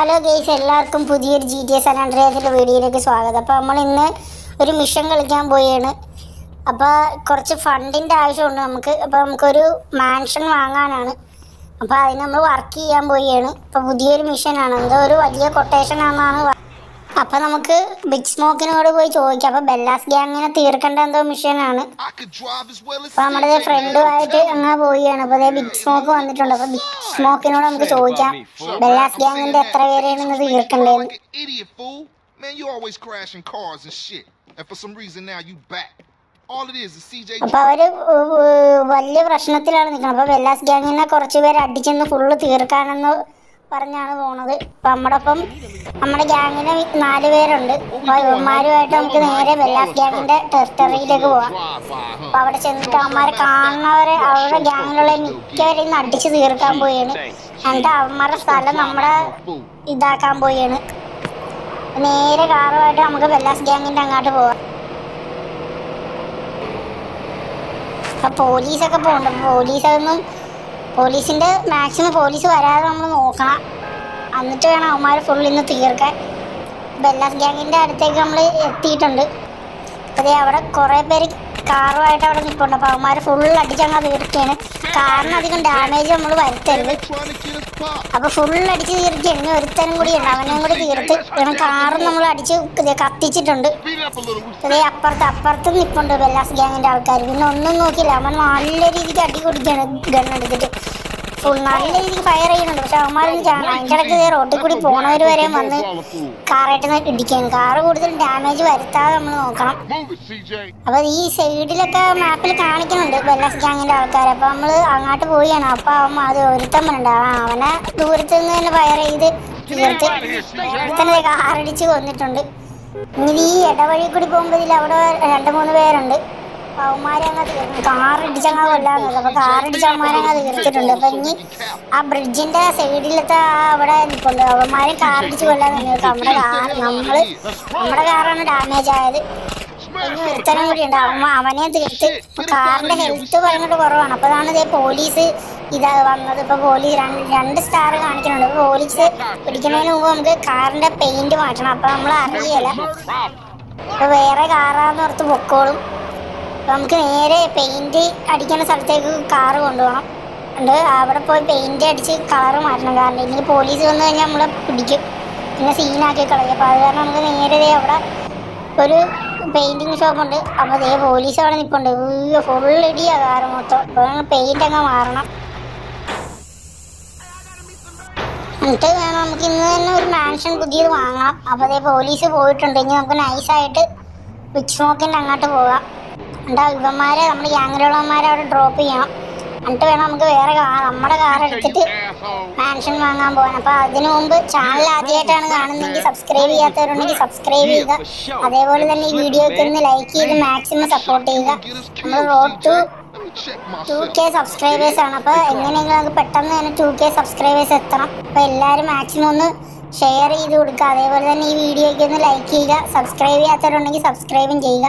Hello guys എല്ലാവർക്കും പുതിയൊരു G T S അനാൻഡ്രിയാസിന്റെ വീഡിയോയിലേക്ക് സ്വാഗതം. അപ്പോൾ നമ്മൾ ഇന്ന് ഒരു മിഷൻ കളിക്കാൻ പോവുകയാണ് അപ്പോൾ കുറച്ച് ഫണ്ടിന്റെ ആവശ്യമുണ്ട് നമുക്ക്. അപ്പോൾ നമുക്കൊരു മാൻഷൻ വാങ്ങാനാണ്. അപ്പോൾ അതിന് നമ്മൾ വർക്ക് ചെയ്യാൻ പോവുകയാണ് അപ്പോൾ പുതിയൊരു മിഷനാണ് എന്തോ ഒരു വലിയ കൊട്ടേഷൻ ആണെന്നാണ് അപ്പോൾ നമുക്ക് ബിഗ് സ്മോക്കിനോട് പോയി ചോദിക്കാം. അപ്പൊ ബെല്ലാസ് ഗ്യാങ്ങിനെ തീർക്കേണ്ട എന്തോ മിഷനാണ് അപ്പൊ നമ്മുടെ ഫ്രണ്ടും ഫ്രണ്ടുമായിട്ട് അങ്ങനെ പോവുകയാണ്. അപ്പൊ ബിഗ് സ്മോക്ക് വന്നിട്ടുണ്ട്. അപ്പൊ ബിഗ് സ്മോക്കിനോട് നമുക്ക് ചോദിക്കാം. ബെല്ലാസ് ഗ്യാങ്ങിന്റെ എത്ര പേരെയാണ് ഇന്ന് തീർക്കേണ്ടത് അപ്പൊ അവർ വലിയ പ്രശ്നത്തിലാണ് നിൽക്കുന്നത്. അപ്പൊ വെല്ലാസ് ഗ്യാങ്ങിനെ കുറച്ചുപേരെ അടിച്ചെന്ന് ഫുള്ള് തീർക്കാനെന്ന് പറഞ്ഞാണ് പോണത്. ഇപ്പൊ നമ്മുടെ ഒപ്പം നമ്മുടെ ഗ്യാങ്ങിന് നാല് പേരുണ്ട്. അപ്പൊ ഇവന്മാരുമായിട്ട് നമുക്ക് നേരെ ബെല്ലാസ് ഗ്യാങ്ങിന്റെ ടെറിട്ടറിയിലേക്ക് പോവാം. അപ്പൊ അവിടെ ചെന്നിട്ട് അവന്മാരെ കാണുന്നവരെ അവരുടെ ഗ്യാങ്ങിലുള്ള മിക്കവരെയും അടിച്ചു തീർക്കാൻ പോയാണ് എന്നിട്ട് അവന്മാരുടെ സ്ഥലം നമ്മുടെ ഇതാക്കാൻ പോയാണ് നേരെ കാറുമായിട്ട് നമുക്ക് ബെല്ലാസ് ഗ്യാങ്ങിന്റെ അങ്ങോട്ട് പോവാം. അപ്പൊ പോലീസൊക്കെ പോകണ്ട പോലീസൊന്നും പോലീസിന്റെ മാക്സിമം പോലീസ് വരാതെ നമ്മൾ നോക്കണം. എന്നിട്ട് വേണം അവന്മാർ ഫുൾ ഇന്ന് തീർക്കാൻ. ബെല്ലാസ് ഗ്യാങ്ങിന്റെ അടുത്തേക്ക് നമ്മൾ എത്തിയിട്ടുണ്ട്. അതെ അവിടെ കുറേ പേര് കാറുമായിട്ട് അവിടെ നിൽപ്പുണ്ട്. അപ്പൊ അവന്മാര് ഫുൾ അടിച്ചങ്ങ് തീർക്കുകയാണ് കാറിന് അധികം ഡാമേജ് നമ്മൾ വരുത്തരുത്. അപ്പൊ ഫുൾ അടിച്ച് തീർക്കുകയാണ് ഇനി ഒരുത്തനും കൂടി ഉണ്ട്. അവനെയും കൂടി തീർത്ത് ഇവൻ കാറും നമ്മൾ അടിച്ച് കത്തിച്ചിട്ടുണ്ട്. അതേ അപ്പുറത്ത് അപ്പുറത്ത് നിൽപ്പുണ്ട് ബെല്ലാസ് ഗ്യാങ്ങിന്റെ ആൾക്കാർ പിന്നെ ഒന്നും നോക്കിയില്ല. അവൻ നല്ല രീതിക്ക് അടി കുടിക്കാണ് ഗണ്ണെടുത്തിട്ട് ഫുൾ നല്ല രീതിക്ക് ഫയർ ചെയ്യുന്നുണ്ട്. പക്ഷെ അവന്മാരൊന്നും അതിന്റെ ഇടയ്ക്ക് റോട്ടിൽ കൂടി പോണവർ വരെ വന്ന് കാറായിട്ട് ഇടിക്കുകയാണ്. കാറ് കൂടുതൽ ഡാമേജ് വരുത്താതെ നമ്മൾ നോക്കണം. അപ്പൊ ഈ സൈഡിലൊക്കെ മാപ്പിൽ കാണിക്കുന്നുണ്ട് ബെല്ലാസ് ഗ്യാങ്ങിന്റെ ആൾക്കാർ അപ്പൊ നമ്മൾ അങ്ങോട്ട് പോവുകയാണ്. അപ്പൊ അവൻ അത് ഒരുത്തമ്മനുണ്ട് അവനെ ദൂരത്ത് നിന്ന് തന്നെ ഫയർ ചെയ്ത് തീർത്ത് തന്നെ കാറടിച്ച് കൊന്നിട്ടുണ്ട്. ഇനി ഈ ഇടവഴി കൂടി പോകുമ്പോൾ ഇതിൽ അവിടെ രണ്ട് മൂന്ന് പേരുണ്ട്. കാറിടിച്ചങ്ങ് കൊല്ലാൻ നോക്കും അപ്പൊ കാറിടിച്ച് അവന്മാരെ അങ്ങ് തീർത്തിട്ടുണ്ട് അപ്പൊ ഇനി ആ ബ്രിഡ്ജിന്റെ സൈഡിലത്തെ അവിടെ നിൽപ്പുണ്ട്. അവന്മാരെ കാറിടിച്ച് കൊല്ലാൻ നമ്മുടെ കാർ നമ്മൾ നമ്മുടെ കാറാണ് ഡാമേജ് ആയത്. ഇനി ഒരുത്തനും കൂടി ഉണ്ട്. അവൻ അവനെ തീർത്ത് കാറിന്റെ ഹെൽത്ത് പറഞ്ഞിട്ട് കുറവാണ്. അപ്പൊ അതാണ് ഇതേ പോലീസ് ഇതാ വന്നത്. ഇപ്പൊ പോലീസ് രണ്ട് സ്റ്റാർ കാണിക്കുന്നുണ്ട്. പോലീസ് പിടിക്കുന്നതിന് മുമ്പ് നമുക്ക് കാറിന്റെ പെയിന്റ് മാറ്റണം. അപ്പൊ നമ്മൾ അറിയല. ഇപ്പൊ വേറെ കാറാന്ന് ഓർത്ത് പൊക്കോളും. നമുക്ക് നേരെ പെയിന്റ് അടിക്കുന്ന സ്ഥലത്തേക്ക് കാറ് കൊണ്ടുപോകണം. ഉണ്ട് അവിടെ പോയി പെയിന്റ് അടിച്ച് കളറ് മാറ്റണം. കാരണം ഇനി പോലീസ് വന്നു കഴിഞ്ഞാൽ നമ്മളെ പിടിക്കും. പിന്നെ സീനാക്കി കളയും. അപ്പോൾ അത് കാരണം നമുക്ക് നേരെ അവിടെ ഒരു പെയിന്റിങ് ഷോപ്പുണ്ട് അപ്പോൾ അതേ പോലീസ് അവിടെ നിൽപ്പുണ്ട് ഫുൾ ഇടിയാ കാറ് മൊത്തം. അപ്പോൾ പെയിന്റ് അങ്ങ് മാറണം. എന്നിട്ട് വേണം നമുക്ക് ഇന്ന് തന്നെ ഒരു മാൻഷൻ പുതിയത് വാങ്ങണം. അപ്പോൾ അതേ പോലീസ് പോയിട്ടുണ്ട്. ഇനി നമുക്ക് നൈസായിട്ട് ബിഗ് സ്മോക്കിന്റെ അങ്ങോട്ട് പോകാം. എന്താ ഇവന്മാരെ നമ്മൾ ഗ്യാങ്ങിലുള്ളവന്മാരെ അവിടെ ഡ്രോപ്പ് ചെയ്യണം. എന്നിട്ട് വേണം നമുക്ക് വേറെ കാർ നമ്മുടെ കാർ എടുത്തിട്ട് മാൻഷൻ വാങ്ങാൻ പോകാൻ. അപ്പൊ അതിനു മുമ്പ് ചാനൽ ആദ്യമായിട്ടാണ് കാണുന്നതെങ്കിൽ സബ്സ്ക്രൈബ് ചെയ്യാത്തവരുണ്ടെങ്കിൽ സബ്സ്ക്രൈബ് ചെയ്യുക. അതേപോലെ തന്നെ ഈ വീഡിയോക്ക് ഒന്ന് ലൈക്ക് ചെയ്ത് മാക്സിമം സപ്പോർട്ട് ചെയ്യുക. നമ്മൾ road to two K subscribers ആണ്. അപ്പോൾ എങ്ങനെയെങ്കിലും നമുക്ക് പെട്ടെന്ന് തന്നെ ടു കെ സബ്സ്ക്രൈബേഴ്സ് എത്തണം. അപ്പോൾ എല്ലാവരും മാക്സിമം ഒന്ന് ഷെയർ ചെയ്ത് കൊടുക്കുക. അതേപോലെ തന്നെ ഈ വീഡിയോയ്ക്ക് ഒന്ന് ലൈക്ക് ചെയ്യുക. സബ്സ്ക്രൈബ് ചെയ്യാത്തവരുണ്ടെങ്കിൽ സബ്സ്ക്രൈബും ചെയ്യുക.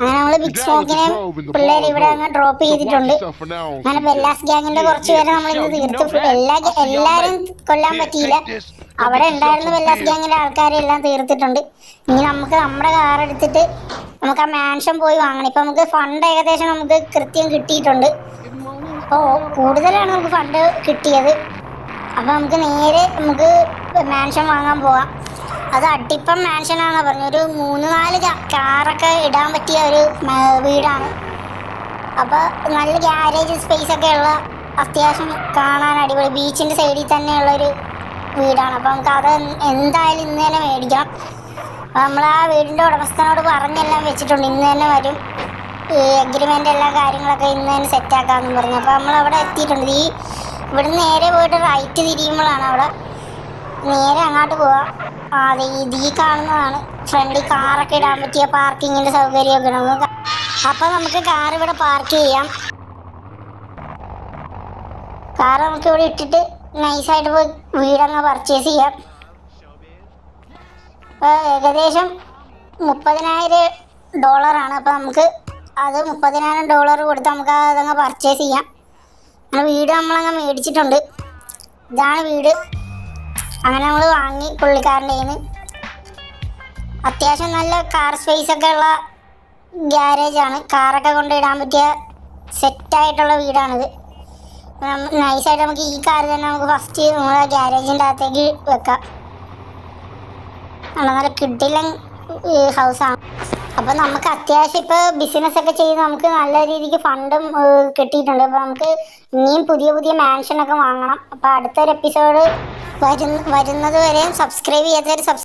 അങ്ങനെ ബിഗ് സ്മോക്കിനെ പിള്ളേർ ഇവിടെ അങ്ങ് ഡ്രോപ്പ് ചെയ്തിട്ടുണ്ട്. അങ്ങനെ ബെല്ലാസ് ഗ്യാങ്ങിന്റെ കുറച്ച് പേരെ നമ്മൾ ഇന്ന് തീർത്തു എല്ലാ എല്ലാരും കൊല്ലാൻ പറ്റിയില്ല. അവിടെ ഉണ്ടായിരുന്ന ബെല്ലാസ് ഗ്യാങ്ങിന്റെ ആൾക്കാരെ എല്ലാം തീർത്തിട്ടുണ്ട്. ഇനി നമുക്ക് നമ്മുടെ കാർ എടുത്തിട്ട് നമുക്ക് ആ മാൻഷൻ പോയി വാങ്ങണം. ഇപ്പൊ നമുക്ക് ഫണ്ട് ഏകദേശം നമുക്ക് കൃത്യം കിട്ടിയിട്ടുണ്ട്. അപ്പോൾ കൂടുതലാണ് നമുക്ക് ഫണ്ട് കിട്ടിയത്. അപ്പോൾ നമുക്ക് നേരെ നമുക്ക് മാൻഷൻ വാങ്ങാൻ പോവാം. അത് അട്ടിപ്പം മാൻഷനാണെന്ന് പറഞ്ഞു ഒരു മൂന്ന് നാല് കാറൊക്കെ ഇടാൻ പറ്റിയ ഒരു വീടാണ്. അപ്പോൾ നല്ല ഗ്യാരേജ് സ്പേസ് ഒക്കെ ഉള്ള അത്യാവശ്യം കാണാൻ അടിപൊളി. ബീച്ചിന്റെ സൈഡിൽ തന്നെ ഉള്ള ഒരു വീടാണ്. അപ്പോൾ നമുക്ക് അത് എന്തായാലും ഇന്ന് തന്നെ മേടിക്കണം. അപ്പോൾ നമ്മൾ ആ വീടിന്റെ ഉടമസ്ഥനോട് പറഞ്ഞെല്ലാം വെച്ചിട്ടുണ്ട്. ഇന്ന് തന്നെ വരും. ഈ അഗ്രിമെന്റ് എല്ലാ കാര്യങ്ങളൊക്കെ ഇന്ന് തന്നെ സെറ്റാക്കാമെന്ന് പറഞ്ഞു. അപ്പോൾ നമ്മൾ അവിടെ എത്തിയിട്ടുണ്ട്. ഈ ഇവിടുന്ന് നേരെ പോയിട്ട് റൈറ്റ് തിരിയുമ്പോഴാണ് അവിടെ നേരെ അങ്ങോട്ട് പോവാം. അതെ ഇത് ഈ കാണുന്നതാണ്. ഫ്രണ്ടിൽ കാറൊക്കെ ഇടാൻ പറ്റിയ പാർക്കിങ്ങിന്റെ സൗകര്യമൊക്കെ നമുക്ക് അപ്പോൾ നമുക്ക് കാർ ഇവിടെ പാർക്ക് ചെയ്യാം. കാർ നമുക്ക് ഇവിടെ ഇട്ടിട്ട് നൈസായിട്ട് പോയി വീടങ്ങ് പർച്ചേസ് ചെയ്യാം. ഏകദേശം മുപ്പതിനായിരം ഡോളറാണ് അപ്പോൾ നമുക്ക് അത് മുപ്പതിനായിരം ഡോളർ കൊടുത്ത് നമുക്ക് അതങ്ങ് പർച്ചേസ് ചെയ്യാം. അങ്ങനെ വീട് നമ്മളങ്ങ് മേടിച്ചിട്ടുണ്ട്. ഇതാണ് വീട്. അങ്ങനെ നമ്മൾ വാങ്ങി പുള്ളിക്കാരന്റെ കയ്യിൽ നിന്ന് അത്യാവശ്യം നല്ല കാർ സ്പേസ് ഒക്കെ ഉള്ള ഗ്യാരേജ് ആണ്. കാറൊക്കെ കൊണ്ടിടാൻ പറ്റിയ സെറ്റായിട്ടുള്ള വീടാണിത്. നൈസായിട്ട് നമുക്ക് ഈ കാർ തന്നെ നമുക്ക് ഫസ്റ്റ് നമ്മുടെ ഗ്യാരേജിന്റെ അകത്തേക്ക് വെക്കാം. നല്ല നല്ല കിഡിലൻ ഹൗസാണ് അപ്പോൾ നമുക്ക് അത്യാവശ്യം ഇപ്പോൾ ബിസിനസ് ഒക്കെ ചെയ്ത് നമുക്ക് നല്ല രീതിക്ക് ഫണ്ടും കിട്ടിയിട്ടുണ്ട്. അപ്പോൾ നമുക്ക് ഇനിയും പുതിയ പുതിയ മാൻഷനൊക്കെ വാങ്ങണം. അപ്പോൾ അടുത്തൊരു എപ്പിസോഡ് വരുന്ന വരുന്നത് വരെയും സബ്സ്ക്രൈബ് ചെയ്യാത്തവർ സബ്സ്ക്രൈബ്